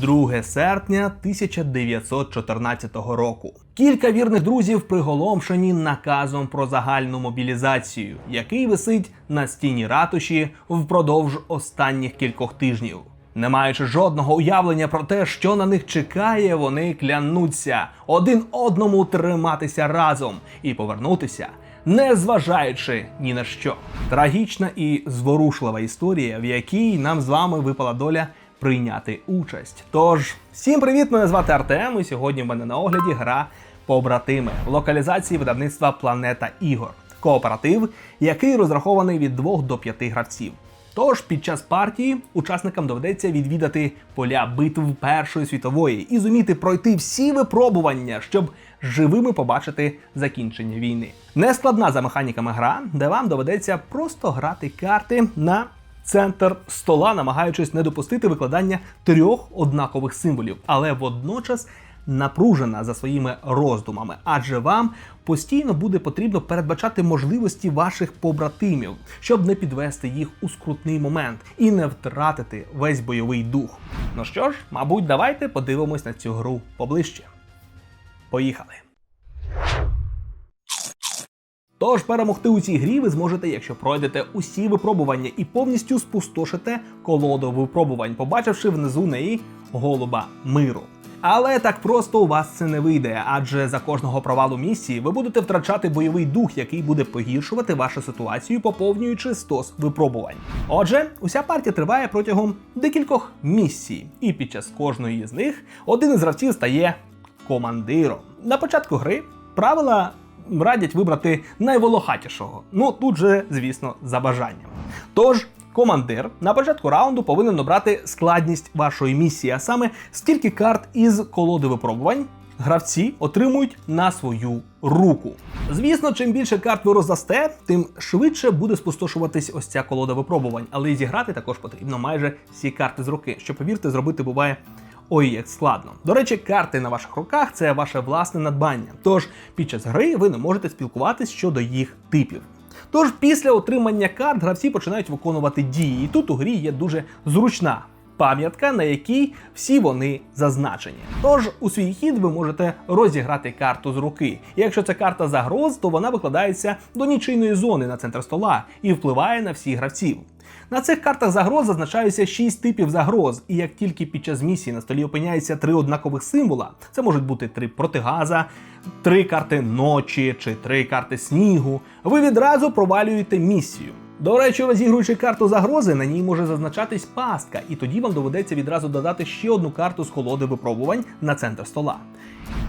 2 серпня 1914 року. Кілька вірних друзів приголомшені наказом про загальну мобілізацію, який висить на стіні ратуші впродовж останніх кількох тижнів. Не маючи жодного уявлення про те, що на них чекає, вони клянуться один одному триматися разом і повернутися, не зважаючи ні на що. Трагічна і зворушлива історія, в якій нам з вами випала доля прийняти участь. Тож, всім привіт! Мене звати Артем, і сьогодні в мене на огляді гра Побратими в локалізації видавництва Планета Ігор. Кооператив, який розрахований від 2 до 5 гравців. Тож під час партії учасникам доведеться відвідати поля битв Першої світової і зуміти пройти всі випробування, щоб живими побачити закінчення війни. Нескладна за механіками гра, де вам доведеться просто грати карти на центр стола, намагаючись не допустити викладання трьох однакових символів, але водночас напружена за своїми роздумами, адже вам постійно буде потрібно передбачати можливості ваших побратимів, щоб не підвести їх у скрутний момент і не втратити весь бойовий дух. Ну що ж, мабуть, давайте подивимось на цю гру поближче. Поїхали! Тож перемогти у цій грі ви зможете, якщо пройдете усі випробування і повністю спустошите колоду випробувань, побачивши внизу неї голуба миру. Але так просто у вас це не вийде, адже за кожного провалу місії ви будете втрачати бойовий дух, який буде погіршувати вашу ситуацію, поповнюючи стос випробувань. Отже, уся партія триває протягом декількох місій, і під час кожної з них один із гравців стає командиром. На початку гри правила радять вибрати найволохатішого. Ну тут же, звісно, за бажанням. Тож. Командир на початку раунду повинен обрати складність вашої місії, а саме стільки карт із колоди випробувань гравці отримують на свою руку. Звісно, чим більше карт ви роздасте, тим швидше буде спустошуватись ось ця колода випробувань, але зіграти також потрібно майже всі карти з руки, що повірте, зробити буває. Ой, як складно. До речі, карти на ваших руках це ваше власне надбання. Тож під час гри ви не можете спілкуватись щодо їх типів. Тож після отримання карт гравці починають виконувати дії. І тут у грі є дуже зручна пам'ятка, на якій всі вони зазначені. Тож у свій хід ви можете розіграти карту з руки. І якщо це карта загроз, то вона викладається до нічийної зони на центр стола і впливає на всіх гравців. На цих картах загроз зазначаються 6 типів загроз, і як тільки під час місії на столі опиняється три однакових символа, це можуть бути три протигаза, три карти ночі чи три карти снігу, ви відразу провалюєте місію. До речі, розігруючи карту загрози, на ній може зазначатись пастка, і тоді вам доведеться відразу додати ще одну карту з колоди випробувань на центр стола.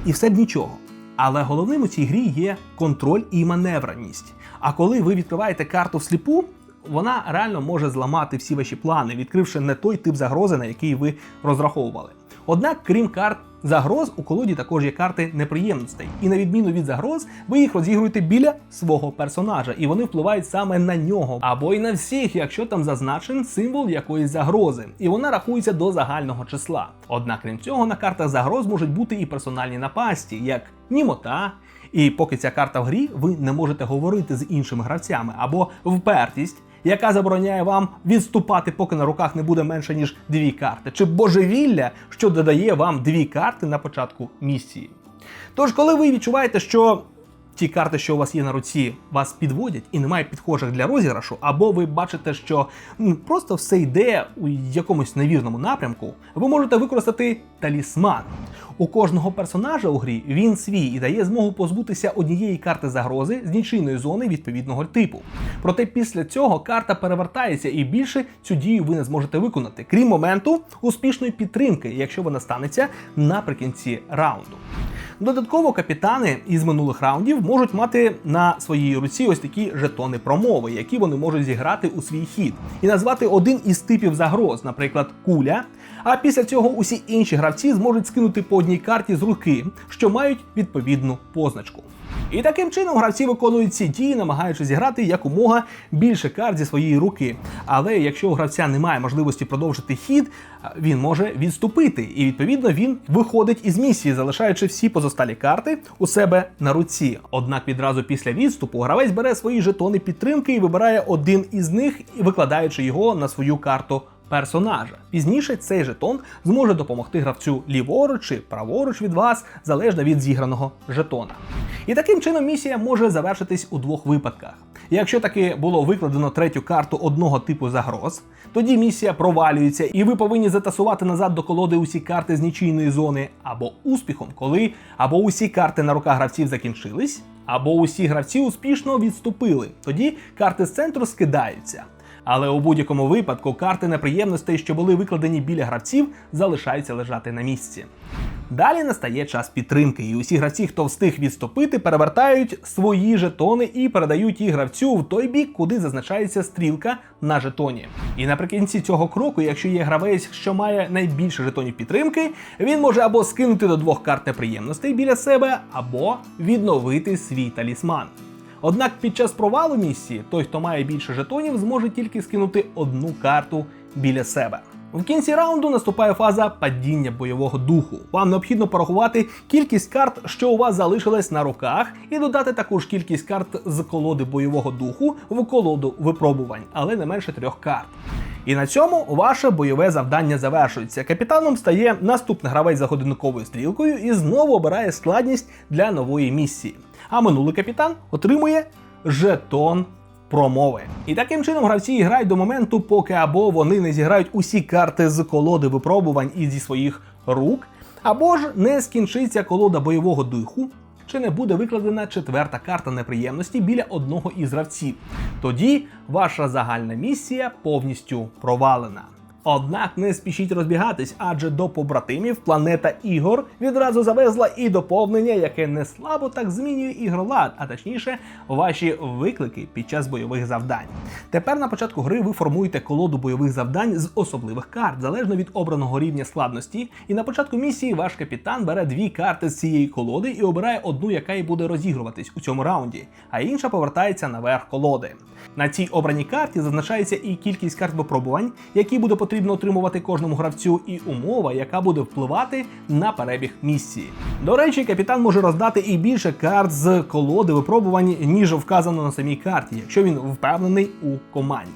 І все б нічого. Але головним у цій грі є контроль і маневреність. А коли ви відкриваєте карту всліпу, вона реально може зламати всі ваші плани, відкривши не той тип загрози, на який ви розраховували. Однак, крім карт загроз, у колоді також є карти неприємностей, і на відміну від загроз, ви їх розігруєте біля свого персонажа, і вони впливають саме на нього, або й на всіх, якщо там зазначен символ якоїсь загрози, і вона рахується до загального числа. Однак, крім цього, на картах загроз можуть бути і персональні напасті, як німота. І поки ця карта в грі, ви не можете говорити з іншими гравцями або впертість, яка забороняє вам відступати, поки на руках не буде менше ніж дві карти, чи божевілля, що додає вам дві карти на початку місії. Тож, коли ви відчуваєте, що ті карти, що у вас є на руці, вас підводять і немає підхожих для розіграшу, або ви бачите, що м, просто все йде у якомусь невірному напрямку, ви можете використати талісман. У кожного персонажа у грі він свій і дає змогу позбутися однієї карти загрози з нічийної зони відповідного типу. Проте після цього карта перевертається і більше цю дію ви не зможете виконати, крім моменту успішної підтримки, якщо вона станеться наприкінці раунду. Додатково капітани із минулих раундів можуть мати на своїй руці ось такі жетони промови, які вони можуть зіграти у свій хід, і назвати один із типів загроз, наприклад, куля. А після цього усі інші гравці зможуть скинути по одній карті з руки, що мають відповідну позначку. І таким чином гравці виконують ці дії, намагаючись зіграти якомога більше карт зі своєї руки. Але якщо у гравця немає можливості продовжити хід, він може відступити, і відповідно він виходить із місії, залишаючи всі позосталі карти у себе на руці. Однак відразу після відступу гравець бере свої жетони підтримки і вибирає один із них, викладаючи його на свою карту персонажа. Пізніше цей жетон зможе допомогти гравцю ліворуч чи праворуч від вас, залежно від зіграного жетона. І таким чином місія може завершитись у двох випадках. Якщо таки було викладено третю карту одного типу загроз, тоді місія провалюється, і ви повинні затасувати назад до колоди усі карти з нічийної зони, або успіхом, коли або усі карти на руках гравців закінчились, або усі гравці успішно відступили. Тоді карти з центру скидаються. Але у будь-якому випадку карти неприємностей, що були викладені біля гравців, залишаються лежати на місці. Далі настає час підтримки, і усі гравці, хто встиг відступити, перевертають свої жетони і передають їх гравцю в той бік, куди зазначається стрілка на жетоні. І наприкінці цього кроку, якщо є гравець, що має найбільше жетонів підтримки, він може або скинути до двох карт неприємностей біля себе, або відновити свій талісман. Однак під час провалу місії той, хто має більше жетонів, зможе тільки скинути одну карту біля себе. В кінці раунду наступає фаза падіння бойового духу. Вам необхідно порахувати кількість карт, що у вас залишилась на руках, і додати таку ж кількість карт з колоди бойового духу в колоду випробувань, але не менше трьох карт. І на цьому ваше бойове завдання завершується. Капітаном стає наступний гравець за годинниковою стрілкою і знову обирає складність для нової місії. А минулий капітан отримує жетон промови. І таким чином гравці грають до моменту, поки або вони не зіграють усі карти з колоди випробувань і зі своїх рук, або ж не скінчиться колода бойового духу. Чи не буде викладена четверта карта неприємності біля одного із гравців? Тоді ваша загальна місія повністю провалена. Однак не спішіть розбігатись, адже до побратимів планета ігор відразу завезла і доповнення, яке не слабо так змінює ігролад, а точніше, ваші виклики під час бойових завдань. Тепер на початку гри ви формуєте колоду бойових завдань з особливих карт, залежно від обраного рівня складності. І на початку місії ваш капітан бере дві карти з цієї колоди і обирає одну, яка і буде розігруватись у цьому раунді, а інша повертається наверх колоди. На цій обраній карті зазначається і кількість карт випробувань, які буде потрібно отримувати кожному гравцю, і умова, яка буде впливати на перебіг місії. До речі, капітан може роздати і більше карт з колоди випробувань, ніж вказано на самій карті, якщо він впевнений у команді.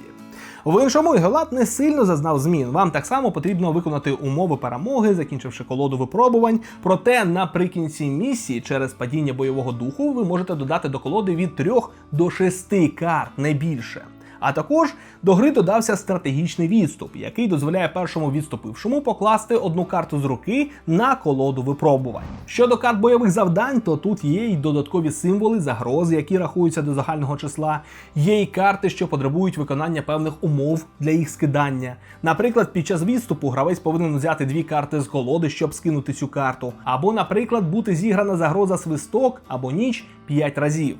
В іншому Ігелат не сильно зазнав змін. Вам так само потрібно виконати умови перемоги, закінчивши колоду випробувань. Проте наприкінці місії через падіння бойового духу ви можете додати до колоди від 3 до 6 карт, не більше. А також до гри додався стратегічний відступ, який дозволяє першому відступившому покласти одну карту з руки на колоду випробувань. Щодо карт бойових завдань, то тут є й додаткові символи, загрози, які рахуються до загального числа. Є й карти, що потребують виконання певних умов для їх скидання. Наприклад, під час відступу гравець повинен взяти дві карти з колоди, щоб скинути цю карту. Або, наприклад, бути зіграна загроза свисток або ніч 5 разів.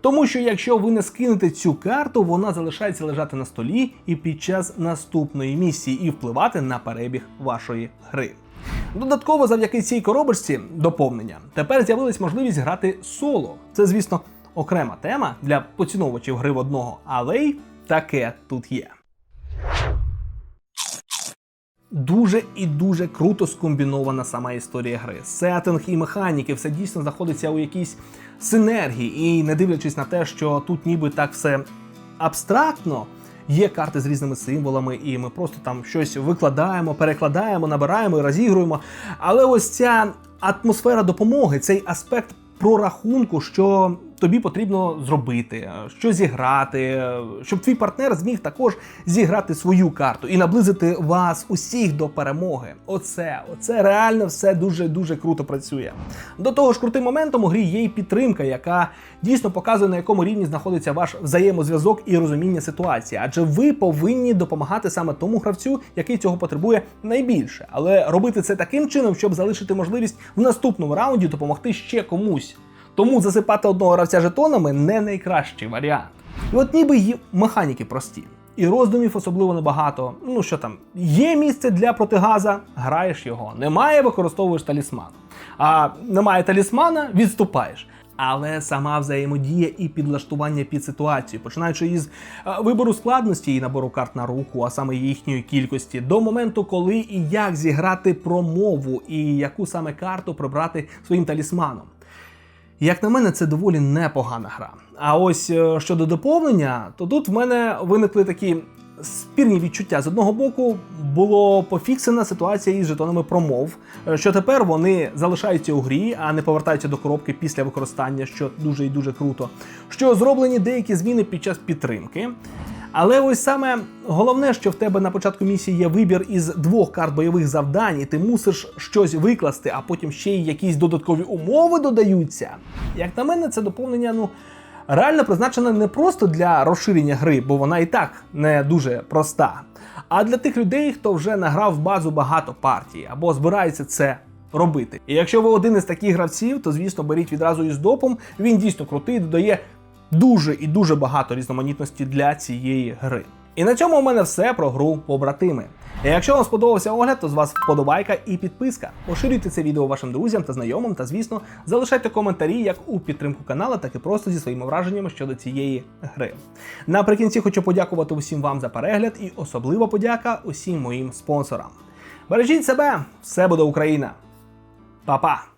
Тому що якщо ви не скинете цю карту, вона залишається лежати на столі і під час наступної місії і впливати на перебіг вашої гри. Додатково, завдяки цій коробочці доповнення, тепер з'явилась можливість грати соло. Це, звісно, окрема тема для поціновувачів гри в одного, але й таке тут є. Дуже і дуже круто скомбінована сама історія гри. Сеттинг і механіки, все дійсно знаходиться у якійсь синергії. І не дивлячись на те, що тут ніби так все абстрактно, є карти з різними символами, і ми просто там щось викладаємо, перекладаємо, набираємо і розігруємо. Але ось ця атмосфера допомоги, цей аспект прорахунку, що тобі потрібно зробити, що зіграти, щоб твій партнер зміг також зіграти свою карту і наблизити вас усіх до перемоги. Оце, оце реально все дуже дуже круто працює. До того ж, крутим моментом у грі є і підтримка, яка дійсно показує на якому рівні знаходиться ваш взаємозв'язок і розуміння ситуації, адже ви повинні допомагати саме тому гравцю, який цього потребує найбільше, але робити це таким чином, щоб залишити можливість в наступному раунді допомогти ще комусь. Тому засипати одного гравця жетонами не найкращий варіант. І от ніби й механіки прості. І роздумів особливо небагато. Ну що там, є місце для протигаза, граєш його. Немає, використовуєш талісман. А немає талісмана, відступаєш. Але сама взаємодія і підлаштування під ситуацію, починаючи із е, вибору складності і набору карт на руку, а саме їхньої кількості, до моменту, коли і як зіграти промову, і яку саме карту прибрати своїм талісманом. Як на мене, це доволі непогана гра. А ось е, щодо доповнення, то тут в мене виникли такі спірні відчуття з одного боку було пофіксена ситуація із жетонами промов, е, що тепер вони залишаються у грі, а не повертаються до коробки після використання, що дуже і дуже круто. Що зроблені деякі зміни під час підтримки. Але ось саме головне, що в тебе на початку місії є вибір із двох карт бойових завдань, і ти мусиш щось викласти, а потім ще й якісь додаткові умови додаються. Як на мене, це доповнення, ну. Реально призначене не просто для розширення гри, бо вона і так не дуже проста, а для тих людей, хто вже награв в базу багато партій або збирається це робити. І якщо ви один із таких гравців, то звісно беріть відразу із допом. Він дійсно крутий, додає дуже і дуже багато різноманітності для цієї гри. І на цьому у мене все про гру побратими. Якщо вам сподобався огляд, то з вас вподобайка і підписка. Поширюйте це відео вашим друзям та знайомим, та звісно, залишайте коментарі як у підтримку каналу, так і просто зі своїми враженнями щодо цієї гри. Наприкінці хочу подякувати усім вам за перегляд і особлива подяка усім моїм спонсорам. Бережіть себе, все буде Україна! Па-па!